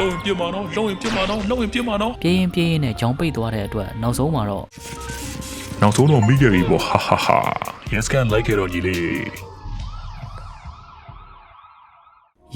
လုံးရင်ပြစ်မှာနော်လုံးရင်ပြစ်မှာနော်လုံးရင်ပြစ်မှာနော်ပြေးရင်ပြေးရင်နဲ့ကြောင်ပိတ်သွားတဲ့အတွက်နောက်ဆုံးမှာတော့နောက်ဆုံးတော့မိခဲ့ပြီပေါ့ဟာဟာဟာရန်စကန်လိုက်ခဲ့တော့ညီလေး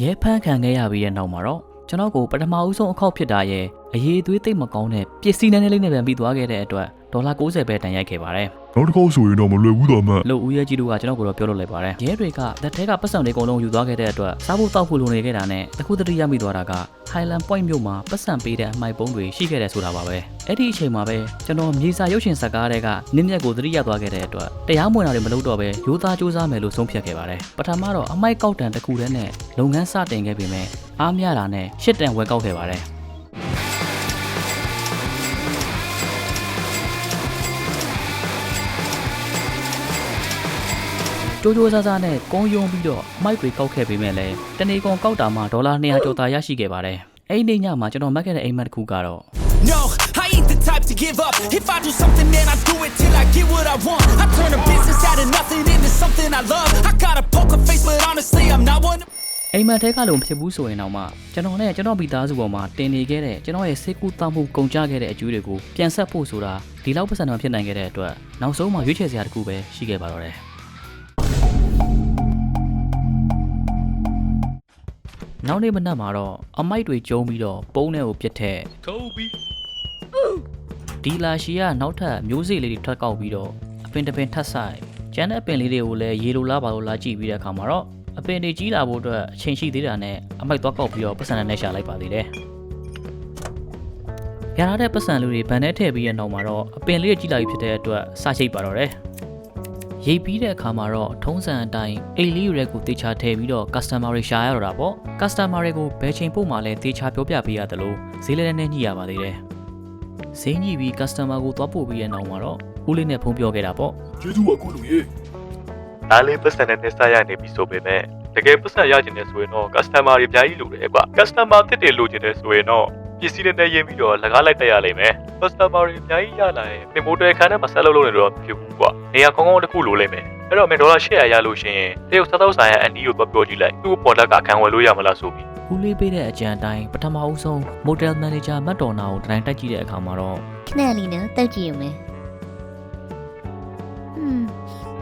ရဲဖမ်းခံခဲ့ရပြီးတဲ့နောက်မှာတော့ကျွန်တော်ကိုပထမဦးဆုံးအခောက်ဖြစ်တာရဲ့အရေးသွေးသိပ်မကောင်းတဲ့ပစ္စည်းနည်းနည်းလေးနဲ့ပြန်ပြီးသွားခဲ့တဲ့အတွက်ဒေါ်လာ90ပဲတန်ရိုက်ခဲ့ပါတယ် နောက်တစ်ခေါက်ဆိုရင်တော့မလွယ်ဘူးတော့မှလို့ဦးရဲကြီးတို့ကကျွန်တော်ကိုတော့ပြောလို့လိုက်ပါတယ်ရဲတွေကလက်ထဲကပတ်စံတွေအကုန်လုံးယူသွားခဲ့တဲ့အတွက်စားဖို့တောက်ဖို့လိုနေခဲ့တာနဲ့တခုတတိယမိသွားတာက Highland Point မြို့မှာပတ်စံပေးတဲ့အမိုက်ပုံးတွေရှိခဲ့တယ်ဆိုတာပါပဲအဲ့ဒီအချိန်မှာပဲကျွန်တော်မြေစာရုပ်ရှင်ဇာတ်ကားတွေကနင်းမြက်ကိုတတိယသွားခဲ့တဲ့အတွက်တရားမဝင်တာတွေမလုပ်တော့ပဲရိုးသားစူးစမ်းမယ်လို့ဆုံးဖြတ်ခဲ့ပါတယ်ပထမတော့အမိုက်ကောက်တန်တစ်ခုတည်းနဲ့လုပ်ငန်းစတင်ခဲ့ပေမဲ့အားမရတာနဲ့ရှစ်တန်ဝယ်ကောက်ခဲ့ပါတယ် ကြိုးကြိုးစားစားနဲ့ကုန်းယုံပြီးတော့မိုက်တွေကောက်ခဲ့ပေမဲ့လည်းတနေ့ကုန်ကောက်တာမှာဒေါ်လာ200ကျော်သာရရှိခဲ့ပါတယ်အဲ့ဒီနေ့ညမှာကျွန်တော်မှတ်ခဲ့တဲ့အိမ်မက်တစ်ခုကတော့ No, I ain't the type to give up. If I do something, then I do it till I get what I want. I turn a business out of nothing into something I love. I got a poker face, but honestly, I'm not one. အိမ်မက်ထဲကလုံးဖြစ်ဘူးဆိုရင်တော့မှကျွန်တော်နဲ့ကျွန်တော်မိသားစုပေါ်မှာတင်နေခဲ့တဲ့ကျွန်တော်ရဲ့စိတ်ကူးတောက်မှုကုန်ကြခဲ့တဲ့အကျိုးတွေကိုပြန်ဆက်ဖို့ဆိုတာဒီလောက်ပတ်စံတော့ဖြစ်နိုင်ခဲ့တဲ့အတွက်နောက်ဆုံးမှာရွေးချယ်စရာတစ်ခုပဲရှိခဲ့ပါတော့တယ် နောက်နေ့မနက်မှာတော့အမိုက်တွေကျုံပြီးတော့ပုံးထဲကိုပြစ်ထက်ထိုးပြီးဒီလာရှီကနောက်ထပ်မျိုးစေ့လေးတွေထပ်ကောက်ပြီးတော့အပင်တစ်ပင်ထပ်ဆိုင်ကျန်တဲ့အပင်လေးတွေကိုလည်းရေလိုလားပါလို့လာကြည့်ပြီးတဲ့အခါမှာတော့အပင်တွေကြီးလာဖို့အတွက်အချိန်ရှိသေးတာနဲ့အမိုက်သွားကောက်ပြီးတော့ပတ်စံနဲ့ရှာလိုက်ပါသေးတယ်။ရထားတဲ့ပတ်စံလူတွေဗန်ထဲထည့်ပြီးတဲ့နောက်မှာတော့အပင်လေးကြီးလာပြီဖြစ်တဲ့အတွက်စချိတ်ပါတော့တယ်။ ရိပ်ပြီးတဲ့အခါမှာတော့ထုံးစံအတိုင်းအိတ်လေးယူတဲ့ကိုတေချာထည့်ပြီးတော့ customer တွေရှာရတော့တာပေါ့။ customer တွေကိုဘယ်ချိန်ပို့မှလဲတေချာပြောပြပေးရတယ်လို့ဈေးလည်းနဲ့ညှိရပါသေးတယ်။ဈေးကြီးပြီး customer ကိုသွားပို့ပြီးတဲ့နောက်မှာတော့ဦးလေးနဲ့ဖုန်းပြောခဲ့တာပေါ့ကျေးဇူးပါကိုလူကြီးဒါလေးပတ်စံနဲ့နဲ့စားရနေပြီဆိုပေမဲ့တကယ်ပတ်စံရကျင်တယ်ဆိုရင်တော့ customer တွေအများကြီးလိုတယ်ကွာ customer တစ်တွေလိုချင်တယ်ဆိုရင်တော့ ပစ္စည်းတွေနဲ့ရင်းပြီးတော့လကားလိုက်တက်ရလိမ့်မယ် customer တွေအများကြီးရလာရင်ပင်မိုးတယ်ခန်းထဲမှာဆက်လုပ်လို့နေတော့မဖြစ်ဘူးကွာနေရာကောင်းကောင်းတစ်ခုလိုလိမ့်မယ်အဲ့တော့မင်းဒေါ်လာ800ရလို့ရှိရင်တရုတ်စားသောက်ဆိုင်ရဲ့အန်ဒီကိုသွားပြောကြည့်လိုက်သူ့ပေါ်လက်ကခံဝယ်လို့ရမလားဆိုပြီးဦးလေးပေးတဲ့အကြံအတိုင်းပထမဦးဆုံး model manager မတ်တော်နာကိုတိုင်းတက်ကြည့်တဲ့အခါမှာတော့ခဏလေးနော်တောက်ကြည့်ရုံပဲဟွန်း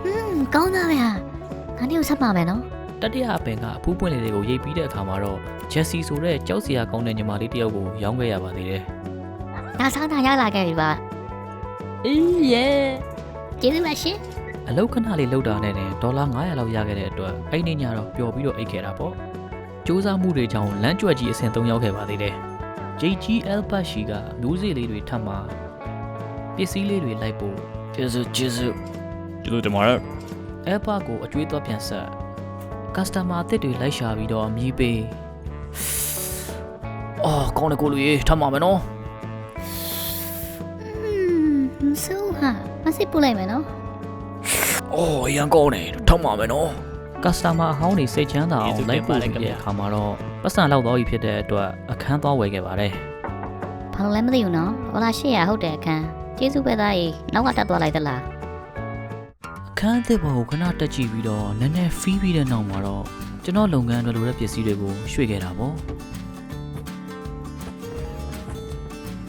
ဟွန်းကောင်းသားပဲဟာငါတို့ဆက်ပါမယ်နော်တတိယအပင်ကအဖူးပွင့်လေးတွေကိုရိပ်ပြီးတဲ့အခါမှာတော့ Jessie ဆိုတဲ့ကြောက်စရာကောင်းတဲ့ညီမလေးတစ်ယောက်ကိုရောင်းခဲ့ရပါသေးတယ်ငါစားတာရလာခဲ့ပြီပါအေးယေကျေးဇူးပါရှင်အလောက်ခဏလေးလောက်တာနဲ့တင်ဒေါ်လာ900လောက်ရခဲ့တဲ့အတွက်အဲ့ဒီညတော့ပျော်ပြီးတော့အိတ်ခဲ့တာပေါ့စူးစမ်းမှုတွေကြောင့်လမ်းကြွက်ကြီးအဆင့်3ရောက်ခဲ့ပါသေးတယ် JGL ပတ်ရှိကမျိုးစေ့လေးတွေထပ်မှာပစ္စည်းလေးတွေလိုက်ဖို့ကျေးဇူးကျေးဇူးကျေးဇူးတင်ပါတယ်အဲပါကိုအကျွေးသွားပြန်ဆက် customer အသစ်တွေလိုက်ရှာပြီးတော့အမြည်ပေး အော်ကောင်းတယ်ကိုလူကြီးထပ်မှာမယ်နော်ဟွန်းမဆိုးဟာမစစ်ပူလိုက်မယ်နော်အော်အရန်ကောင်းတယ်ထပ်မှာမယ်နော် customer အဟောင်းတွေစိတ်ချမ်းသာအောင်လိုက်ပို့ပြီးတဲ့အခါမှာတော့ပတ်စံလောက်သွားပြီဖြစ်တဲ့အတွက်အခန်းသွားဝယ်ခဲ့ပါတယ်ဘာလို့လဲမသိဘူးနော်ဒေါ်လာ800ဟုတ်တယ်အခန်းကျေးဇူးပဲသားကြီးနောက်ကတက်သွားလိုက်သလားအခန်းအသစ်ပေါ်ကိုခဏတက်ကြည့်ပြီးတော့နည်းနည်းဖီးပြီးတဲ့နောက်မှာတော့ကျွန်တော်လုပ်ငန်းအတွက်လိုတဲ့ပစ္စည်းတွေကိုရွှေ့ခဲ့တာပေါ့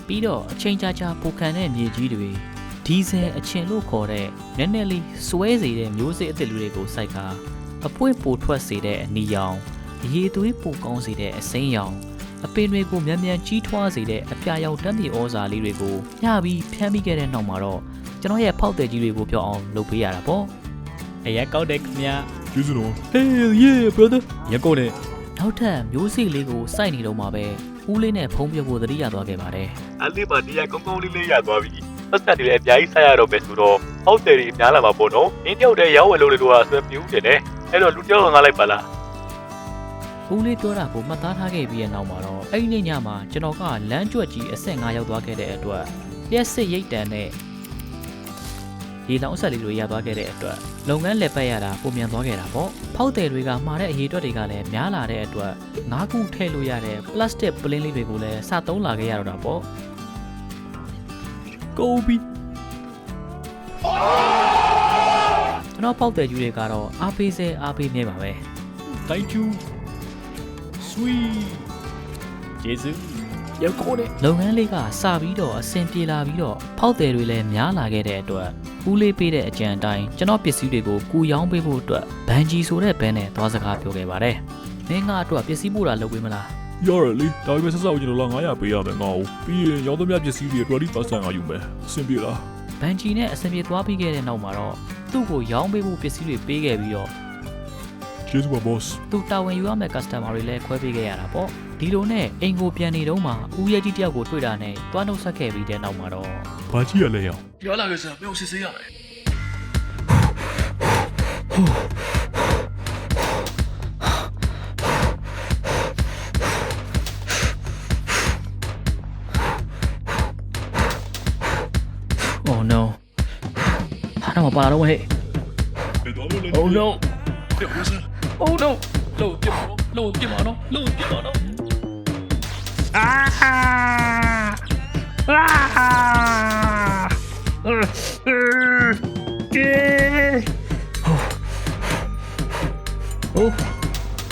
ပြီးတော့အချိန်ကြာကြာပိုခံတဲ့မြေကြီးတွေဒီဇယ်အချင်လို့ခေါ်တဲ့နည်းနည်းလေးစွဲစေတဲ့မျိုးစေ့အသစ်လူတွေကိုစိုက်ကာအပွင့်ပိုထွက်စေတဲ့အနီရောင်အရေးသွေးပိုကောင်းစေတဲ့အစိမ်းရောင်အပင်တွေကိုမြန်မြန်ကြီးထွားစေတဲ့အပြာရောင်ဓာတ်မြေဩဇာလေးတွေကိုညပြီးဖျန်းပြီးခဲ့တဲ့နောက်မှာတော့ကျွန်တော်ရဲ့ဖောက်တဲ့ကြီးတွေကိုပြောင်းအောင်လုပ်ပေးရတာပေါ့အရက်ကောက်တယ်ခင်ဗျာကျေးဇူးတော် Hell yeah brother ရက်ကောက်တယ်နောက်ထပ်မျိုးစေ့လေးကိုစိုက်နေတော့မှပဲ ဦးလေးနဲ့ဖုံးပြဖို့သတိရသွားခဲ့ပါတယ်အဲ့ဒီမှာနေရာကောင်းကောင်းလေးလေးရသွားပြီပတ်စံတွေလည်းအများကြီးဆက်ရတော့မယ်ဆိုတော့ဟောက်တယ်တွေအများလာမှာပေါ့နော်နင်းတယောက်တည်းရောင်းဝယ်လို့လို့တော့ဆွဲပြူးတယ်လေအဲ့တော့လူတယောက်ကငါလိုက်ပါလားဦးလေးပြောတာကိုမှတ်သားထားခဲ့ပြီးတဲ့နောက်မှာတော့အဲ့ဒီနေ့ညမှာကျွန်တော်ကလမ်းကျွတ်ကြီးအဆင့်5ရောက်သွားခဲ့တဲ့အတွက်လျှက်စစ်ရိတ်တန်နဲ့ ရေလောင်းဆက်လေးတွေရသွားခဲ့တဲ့အတွက်လုပ်ငန်းလက်ပတ်ရတာပုံမြန်သွားခဲ့တာပေါ့ဖောက်တယ်တွေကမှာတဲ့အရေးအတွက်တွေကလည်းများလာတဲ့အတွက်ငါးခုထည့်လို့ရတဲ့ပလတ်စတစ်ပလင်းလေးတွေကိုလည်းစသုံးလာခဲ့ရတော့တာပေါ့ကိုဘီကျွန်တော်ပေါက်တယ်ယူတွေကတော့အားပေးစေအားပေးနေပါပဲ thank you sweet ကျေးဇူးလုပ်ငန်းလေးကစပြီးတော့အဆင်ပြေလာပြီးတော့ဖောက်တယ်တွေလည်းများလာခဲ့တဲ့အတွက် ဦးလေးပေးတဲ့အကြံအတိုင်းကျွန်တော်ပစ္စည်းတွေကိုကူရောင်းပေးဖို့အတွက်ဘန်ဂျီဆိုတဲ့ဘန်းနဲ့သွားစကားပြောခဲ့ပါတယ်မင်းကအတွက်ပစ္စည်းပို့တာလုပ်ပေးမလားရတယ်လေဒါပေမဲ့ဆက်စောက်ကျွန်တော်လာ900ပေးရမယ်ငါ့ကိုပြီးရင်ရောင်းသမျှပစ္စည်းတွေ20%ကယူမယ်အဆင်ပြေလားဘန်ဂျီနဲ့အဆင်ပြေသွားပြီးခဲ့တဲ့နောက်မှာတော့သူ့ကိုရောင်းပေးဖို့ပစ္စည်းတွေပေးခဲ့ပြီးတော့ကျေးဇူးပါ boss သူတာဝန်ယူရမယ့် customer တွေလည်းခွဲပေးခဲ့ရတာပေါ့ ဒီလိုနဲ့အိမ်ကိုပြန်နေတော့မှဦးရဲကြီးတယောက်ကိုတွေ့တာနဲ့တွားနှုတ်ဆက်ခဲ့ပြီးတဲ့နောက်မှာတော့ဘာကြီးရလဲရောင်ပြောလာခဲ့စမ်းမင်းကိုစစ်ဆေးရမယ်โอ้ no ဟာတော့မပါတော့ဟဲ့ Oh no ပြောရစမ်း Oh no လို့ပြပါတော့လို့ပြပါတော့လို့ပြပါတော့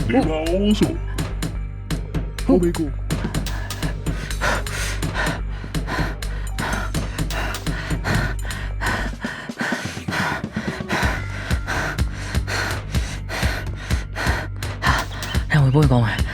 ဒီပါအောင်ဆိုဟိုဘေကိုဟဲ့ဝင်ပို့ကောင်းမယ်